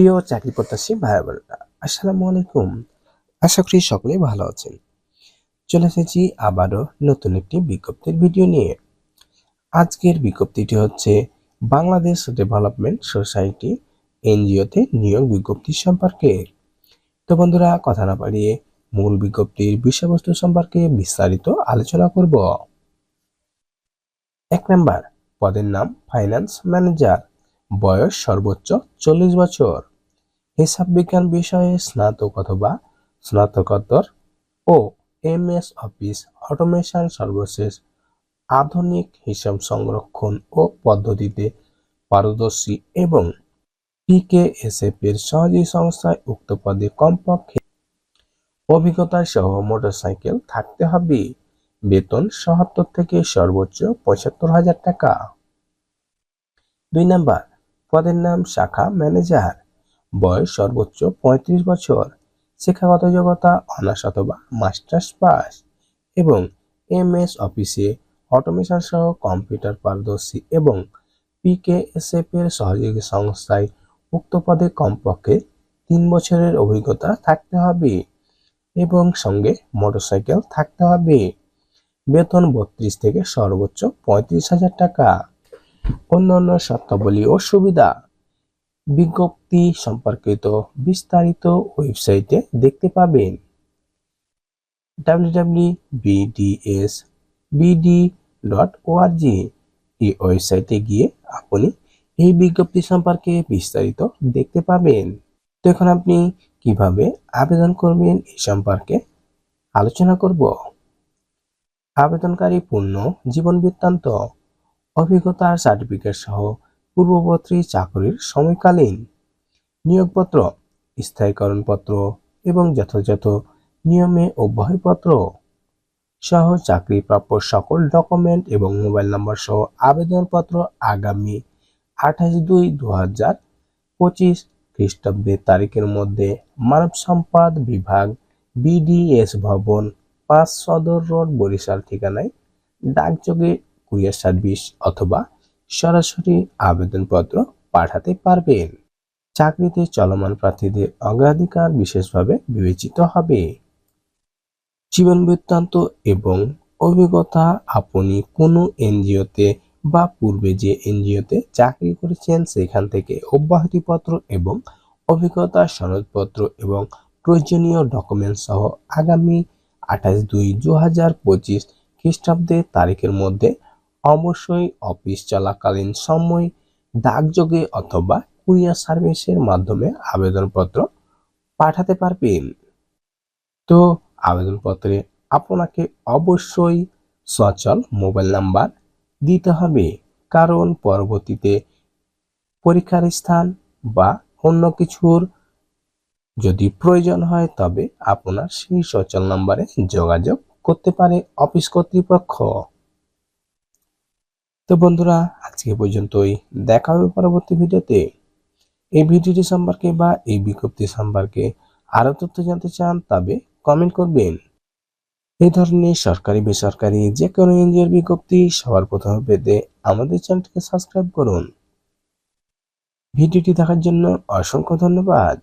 প্রিয় চাকরি প্রত্যাশী ভাই বোনেরা আসসালামু আলাইকুম। আশা করি সকলেই ভালো আছেন। চলে এসেছি আবারও নতুন একটি বিজ্ঞপ্তির ভিডিও নিয়ে। আজকের বিজ্ঞপ্তিটি হচ্ছে বাংলাদেশ ডেভেলপমেন্ট সোসাইটি এনজিওতে নিয়োগ বিজ্ঞপ্তি সম্পর্কে। তো বন্ধুরা, কথা না বাড়িয়ে মূল বিজ্ঞপ্তির বিষয়বস্তু সম্পর্কে বিস্তারিত আলোচনা করব। এক নাম্বার, পদের নাম ফাইন্যান্স ম্যানেজার, বয়স সর্বোচ্চ চল্লিশ বছর। হিসাব বিজ্ঞান বিষয়ে স্নাতক অথবা স্নাতকোত্তর ও এম এস অফিস অটোমেশন সর্বশেষ আধুনিক হিসাব সংরক্ষণ ও পদ্ধতিতে পারদর্শী এবং পিকেএসএফ এর সহযোগী সংস্থায় উক্ত পদে কমপক্ষে অভিজ্ঞতা সহ মোটরসাইকেল থাকতে হবে। বেতন সহাত্তর থেকে সর্বোচ্চ পঁচাত্তর হাজার টাকা। দুই নাম্বার, পদের নাম শাখা ম্যানেজার। বয়স সর্বোচ্চ পঁয়ত্রিশ বছর। শিক্ষাগত যোগ্যতা অনার্স অথবা মাস্টার্স পাস এবং এম এস অফিসে অটোমেশন সহ কম্পিউটার পারদর্শী এবং পিকেএসএফ এর সহযোগী সংস্থায় উক্ত পদে কমপক্ষে তিন বছরের অভিজ্ঞতা থাকতে হবে এবং সঙ্গে মোটরসাইকেল থাকতে হবে। বেতন বত্রিশ থেকে সর্বোচ্চ পঁয়ত্রিশ হাজার টাকা। অন্যান্য শর্তাবলী ও সুবিধা বিজ্ঞপ্তি সম্পর্কিত বিস্তারিত ওয়েবসাইটে দেখতে পাবেন। www.bds বিডি ডট ওআরজি এই ওয়েবসাইটে গিয়ে আপনি এই বিজ্ঞপ্তি সম্পর্কে বিস্তারিত দেখতে পাবেন। তো এখন আপনি কীভাবে আবেদন করবেন এই সম্পর্কে আলোচনা করব। আবেদনকারী পূর্ণ, জীবন বৃত্তান্ত, অভিজ্ঞতার সার্টিফিকেট সহ পূর্ববর্তী চাকরির সময়কালীন নিয়োগপত্র, স্থায়ীকরণপত্র এবং যথাযথ নিয়মে অব্যাহতিপত্র সহ চাকরি প্রাপ্য সকল ডকুমেন্ট এবং মোবাইল নম্বর সহ আবেদনপত্র আগামী আঠাশ দুই দু হাজার পঁচিশ খ্রিস্টাব্দের তারিখের মধ্যে মানব সম্পদ বিভাগ বিডিএস ভবন পাঁচ সদর রোড বরিশাল, ঠিকানায় ডাকযোগে কুরিয়ার সার্ভিস অথবা সরাসরি আবেদনপত্র পাঠাতে পারবেন। চাকরিতে চলমান প্রার্থীদের অগ্রাধিকার বিশেষভাবে বিবেচিত হবে। জীবন বৃত্তান্ত এবং অভিজ্ঞতা আপনি কোনো এনজিওতে বা পূর্বে যে এনজিওতে চাকরি করেছেন, সেখান থেকে অব্যাহতিপত্র এবং অভিজ্ঞতা সনদপত্র এবং প্রয়োজনীয় ডকুমেন্ট সহ আগামী আঠাশ দুই দু হাজার পঁচিশ খ্রিস্টাব্দের তারিখের মধ্যে অবশ্যই অফিস চলাকালীন সময়, ডাকযোগে অথবা কুরিয়ার সার্ভিসের মাধ্যমে আবেদনপত্র পাঠাতে পারবেন। তো আবেদনপত্রে আপনাকে অবশ্যই সচল মোবাইল নাম্বার দিতে হবে, কারণ পরবর্তীতে পরীক্ষার স্থান বা অন্য কিছুর যদি প্রয়োজন হয় তবে আপনার সেই সচল নাম্বারে যোগাযোগ করতে পারে অফিস কর্তৃপক্ষ। তো বন্ধুরা, আজকে পর্যন্তই। দেখা হবে পরবর্তী ভিডিওতে। এই ভিডিওটি সম্পর্কে বা এই বিজ্ঞপ্তি সম্পর্কে আরও তথ্য জানতে চান, তবে কমেন্ট করবেন। এই ধরনের সরকারি, বেসরকারি যে কোনো এনজিওর বিজ্ঞপ্তি সবার প্রথমে পেতে আমাদের চ্যানেলটিকে সাবস্ক্রাইব করুন। ভিডিওটি দেখার জন্য অসংখ্য ধন্যবাদ।